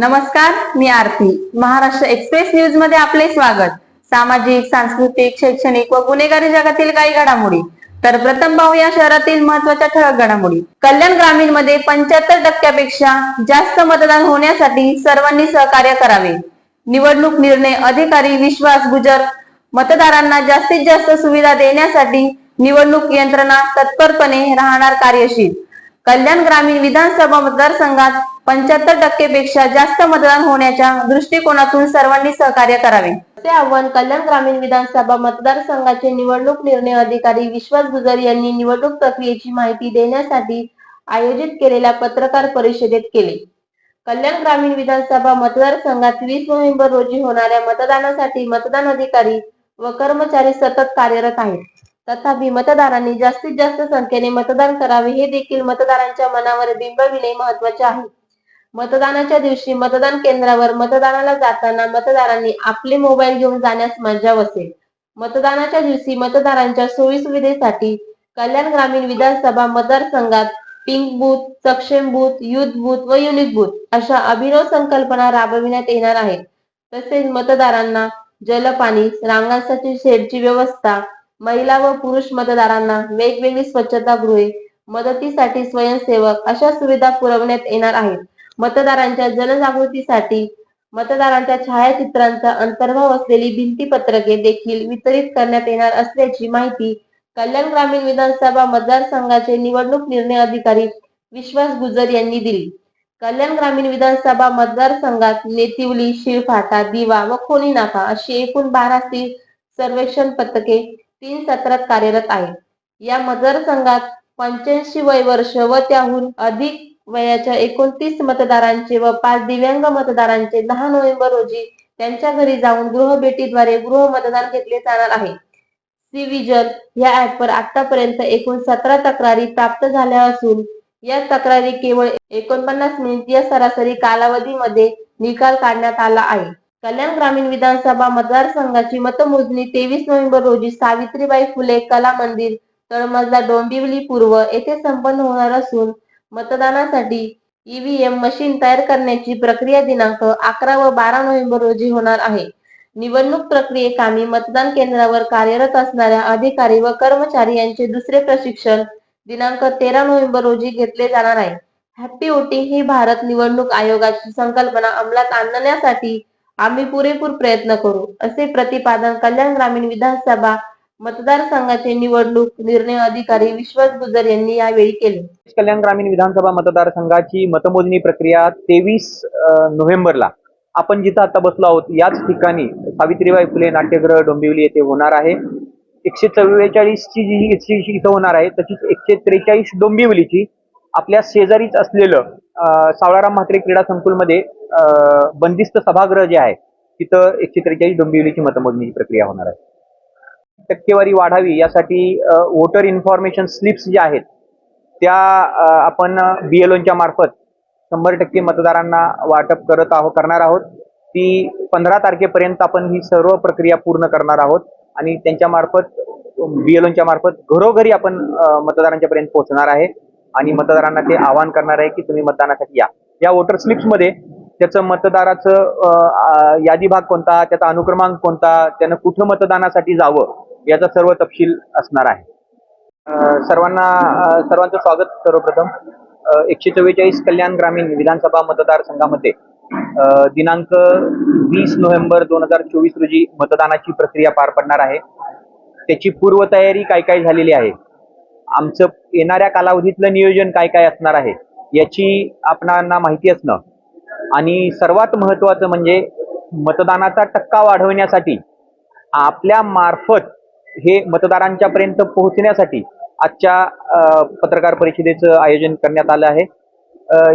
नमस्कार मी आरती. महाराष्ट्र एक्सप्रेस न्यूजमध्ये आपले स्वागत. सामाजिक सांस्कृतिक शैक्षणिक व गुन्हेगारी जगातील काही घडामोडी. तर प्रथम पाहूया शहरातील महत्त्वाच्या ठळक घडामोडी. कल्याण ग्रामीणमध्ये पंच्याहत्तर टक्क्यापेक्षा जास्त मतदान होण्यासाठी सर्वांनी सहकार्य करावे. निवडणूक निर्णय अधिकारी विश्वास गुजर मतदारांना जास्तीत जास्त सुविधा देण्यासाठी निवडणूक यंत्रणा तत्परपणे राहणार कार्यशील. कल्याण ग्रामीण विधानसभा मतदारसंघात पंच्याहत्तर टक्केपेक्षा जास्त मतदान होण्याच्या दृष्टिकोनातून सर्वांनी सहकार्य करावे. असे आव्हान कल्याण ग्रामीण विधानसभा मतदारसंघाचे निवडणूक निर्णय अधिकारी विश्वास गुजर यांनी निवडणूक प्रक्रियेची माहिती देण्यासाठी आयोजित केलेल्या पत्रकार परिषदेत केले. कल्याण ग्रामीण विधानसभा मतदारसंघात वीस नोव्हेंबर रोजी होणाऱ्या मतदानासाठी मतदान अधिकारी व कर्मचारी सतत कार्यरत आहेत. तथापि मतदारांनी जास्तीत जास्त संख्येने मतदान करावे हे देखील मतदारांच्या मनावर बिंबविणे महत्त्वाचे आहे. मतदानाच्या दिवशी मतदान केंद्रावर मतदानाला जाताना मतदारांनी आपले मोबाईल घेऊन जाण्यास मज्जाव असेल मतदानाच्या दिवशी मतदारांच्या सोयीसुविधेसाठी कल्याण ग्रामीण विधानसभा मतदारसंघात पिंक बूथ सक्षम बूथ युथ बूथ व युनिक बूथ अशा अभिनव संकल्पना राबविण्यात येणार आहेत. तसेच मतदारांना जलपाणी रांगांसाठी शेडची व्यवस्था महिला व पुरुष मतदारांना वेगवेगळी स्वच्छतागृहे मदतीसाठी स्वयंसेवक अशा सुविधा पुरवण्यात येणार आहेत. मतदारांच्या जनजागृतीसाठी मतदारांच्या छायाचित्रांचा अंतर्भाव असलेली भिंतीपत्रके देखील वितरित करण्यात येणार असल्याची माहिती कल्याण ग्रामीण विधानसभा मतदारसंघाचे निवडणूक निर्णय अधिकारी विश्वास गुजर यांनी दिली. कल्याण ग्रामीण विधानसभा मतदारसंघात नेतिवली शिळफाटा दिवा व खोनी नाका अशी एकूण बारा सर्वेक्षण पथके तीन सत्रात कार्यरत आहेत. या मतदारसंघात पंच्याऐंशी वय वर्ष व त्याहून अधिक वयाच्या एकोणतीस मतदारांचे व पाच दिव्यांग मतदारांचे दहा नोव्हेंबर रोजी त्यांच्या घरी जाऊन गृहभेटीद्वारे गृह मतदान घेतले जाणार आहे. सी विजल या ऍपवर आतापर्यंत एकूण सतरा तक्रारी प्राप्त झाल्या असून या तक्रारी केवळ एकोणपन्नास मिनिट या सरासरी कालावधीमध्ये निकाल काढण्यात आला आहे. कल्याण ग्रामीण विधानसभा मतदारसंघाची मतमोजणी तेवीस नोव्हेंबर रोजी सावित्रीबाई फुले कला मंदिर तळमजला डोंबिवली पूर्व येथे संपन्न होणार असून मतदानासाठी ईव्हीएम मशीन तयार करण्याची प्रक्रिया दिनांक अकरा व बारा नोव्हेंबर रोजी होणार आहे. निवडणूक प्रक्रियेकामी मतदान केंद्रावर कार्यरत असणाऱ्या अधिकारी व कर्मचारी यांचे दुसरे प्रशिक्षण दिनांक तेरा नोव्हेंबर रोजी घेतले जाणार आहे. हॅपी वोटिंग ही भारत निवडणूक आयोगाची संकल्पना अंमलात आणण्यासाठी आम्ही पुरेपूर प्रयत्न करू असे प्रतिपादन कल्याण ग्रामीण विधानसभा मतदारसंघाचे निवडणूक निर्णय अधिकारी विश्वास गुजर यांनी यावेळी केले. कल्याण ग्रामीण विधानसभा मतदारसंघाची मतमोजणी प्रक्रिया तेवीस नोव्हेंबरला. आपण जिथं आता बसलो आहोत याच ठिकाणी सावित्रीबाई फुले नाट्यगृह डोंबिवली येथे होणार आहे. एकशे चव्वेचाळीसची जी जी इथं होणार आहे तशीच एकशे त्रेचाळीस डोंबिवलीची आपल्या शेजारीच असलेलं सावळाराम म्हात्रे क्रीडा संकुलमध्ये बंदिस्त सभागृह जे आहे तिथं एकशे त्रेचाळीस डोंबिवलीची मतमोजणीची प्रक्रिया होणार आहे. टक्केवारी वाढावी यासाठी वोटर इन्फॉर्मेशन स्लिप्स ज्या आहेत त्या आपण बी एल बीएलओच्या मार्फत शंभर टक्के मतदारांना वाटप करत आहोत करणार आहोत. ती पंधरा तारखेपर्यंत आपण ही सर्व प्रक्रिया पूर्ण करणार आहोत आणि त्यांच्या मार्फत बीएलओच्या मार्फत घरोघरी आपण मतदारांच्या पर्यंत पोहोचणार आहे आणि मतदारांना ते आवाहन करणार आहे की तुम्ही मतदानासाठी या. या वोटर स्लिप्समध्ये त्याचं मतदाराचं यादी भाग कोणता त्याचा अनुक्रमांक कोणता त्यानं कुठं मतदानासाठी जावं याचा सर्व तपशील असणार आहे. सर्वांना सर्वांचं स्वागत सर्वप्रथम. एकशे चव्वेचाळीस कल्याण ग्रामीण विधानसभा मतदारसंघामध्ये दिनांक वीस नोव्हेंबर दोन हजार चोवीस रोजी मतदानाची प्रक्रिया पार पडणार आहे. त्याची पूर्वतयारी काय काय झालेली आहे? आमचं येणाऱ्या कालावधीतलं नियोजन काय काय असणार आहे? याची आपणांना माहिती असणं. आणि सर्वात महत्वाचं म्हणजे मतदानाचा टक्का वाढवण्यासाठी आपल्या मार्फत हे मतदारांच्या पर्यंत पोहोचण्यासाठी आजच्या पत्रकार परिषदेचं आयोजन करण्यात आलं आहे.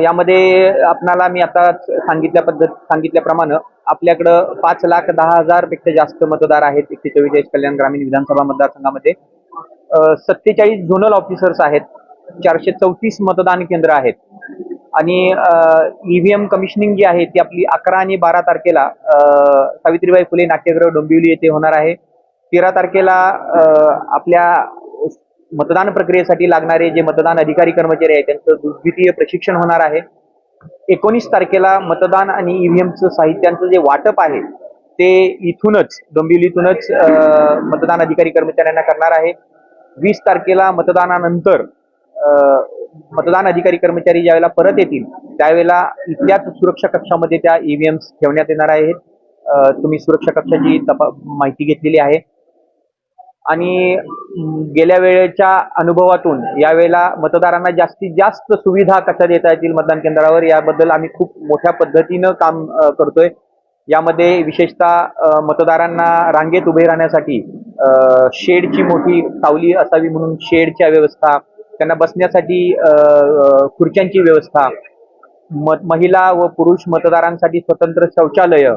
यामध्ये आपणाला मी आता सांगितल्या पद्धत सांगितल्याप्रमाणे आपल्याकडं पाच लाख दहा हजारपेक्षा जास्त मतदार आहेत एकशे चव्वेचाळीस कल्याण ग्रामीण विधानसभा मतदारसंघामध्ये. सत्तेचाळीस झोनल ऑफिसर्स आहेत चारशे चौतीस मतदान केंद्र आहेत. आणि ईव्हीएम कमिशनिंग जी आहे ती आपली अकरा आणि बारा तारखेला सावित्रीबाई फुले नाट्यगृह डोंबिवली येथे होणार आहे. तेरा तारखेला आपल्या मतदान प्रक्रियेसाठी लागणारे जे मतदान अधिकारी कर्मचारी आहेत त्यांचं द्वितीय प्रशिक्षण होणार आहे. एकोणीस तारखेला मतदान आणि ईव्हीएमचं साहित्यांचं जे वाटप आहे ते इथूनच डोंबिवलीतूनच मतदान अधिकारी कर्मचाऱ्यांना करणार आहे. वीस तारखेला मतदानानंतर मतदान अधिकारी कर्मचारी ज्यावेळेला परत येतील त्यावेळेला इथल्याच सुरक्षा कक्षामध्ये त्या ईव्हीएम्स ठेवण्यात येणार आहेत. तुम्ही सुरक्षा कक्षाची तपा माहिती घेतलेली आहे. आणि गेल्या वेळेच्या अनुभवातून यावेळेला मतदारांना जास्तीत जास्त सुविधा कशा देता येतील मतदान केंद्रावर याबद्दल आम्ही खूप मोठ्या पद्धतीनं काम करतोय. यामध्ये विशेषतः मतदारांना रांगेत उभे राहण्यासाठी शेडची मोठी सावली असावी म्हणून शेडच्या व्यवस्था त्यांना बसण्यासाठी खुर्च्यांची व्यवस्था मत महिला व पुरुष मतदारांसाठी स्वतंत्र शौचालय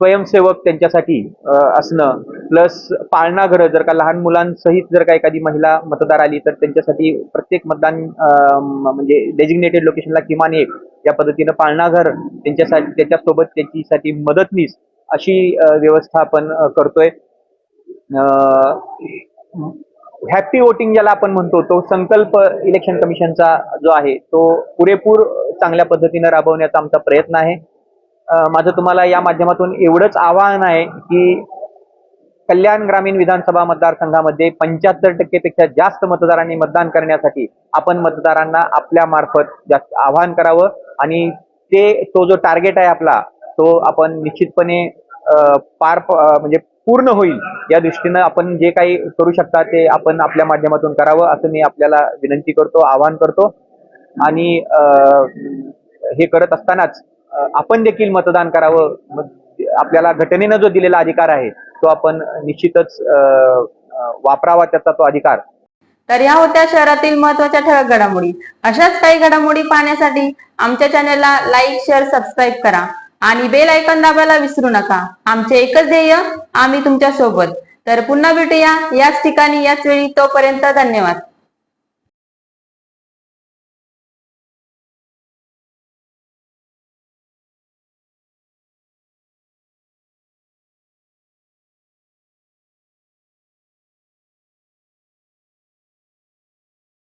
स्वयंसेवक त्यांच्यासाठी असणं प्लस पाळणा घरं जर का लहान मुलांसहित जर का एखादी महिला मतदार आली तर त्यांच्यासाठी प्रत्येक मतदान म्हणजे डेजिग्नेटेड लोकेशनला किमान एक या पद्धतीनं पाळणा घर त्यांच्यासाठी त्याच्यासोबत त्याच्यासाठी मदतनीस अशी व्यवस्था आपण करतोय. हॅपी वोटिंग ज्याला आपण म्हणतो तो संकल्प इलेक्शन कमिशनचा जो आहे तो पुरेपूर चांगल्या पद्धतीनं राबवण्याचा आमचा प्रयत्न आहे. माझं तुम्हाला या माध्यमातून एवढंच आवाहन आहे की कल्याण ग्रामीण विधानसभा मतदारसंघामध्ये पंच्याहत्तर टक्केपेक्षा जास्त मतदारांनी मतदान करण्यासाठी आपण मतदारांना आपल्या मार्फत जास्त आवाहन करावं आणि ते तो जो टार्गेट आहे आपला तो आपण निश्चितपणे पार म्हणजे पूर्ण होईल. या दृष्टीनं आपण जे काही करू शकता ते आपण आपल्या माध्यमातून करावं असं मी आपल्याला विनंती करतो आवाहन करतो. आणि हे करत असतानाच आपण देखील मतदान करावं. आपल्याला घटनेनं जो दिलेला अधिकार आहे तो आपण निश्चितच वापरावा त्याचा तो अधिकार. तर या होत्या शहरातील महत्त्वाच्या ठळक घडामोडी. अशाच काही घडामोडी पाहण्यासाठी आमच्या चॅनलला लाईक शेअर सबस्क्राईब करा आणि बेल ऐकन दाबायला विसरू नका. आमचे एकच ध्येय आम्ही तुमच्यासोबत तर पुन्हा भेटूया याच ठिकाणी याच वेळी. तोपर्यंत धन्यवाद.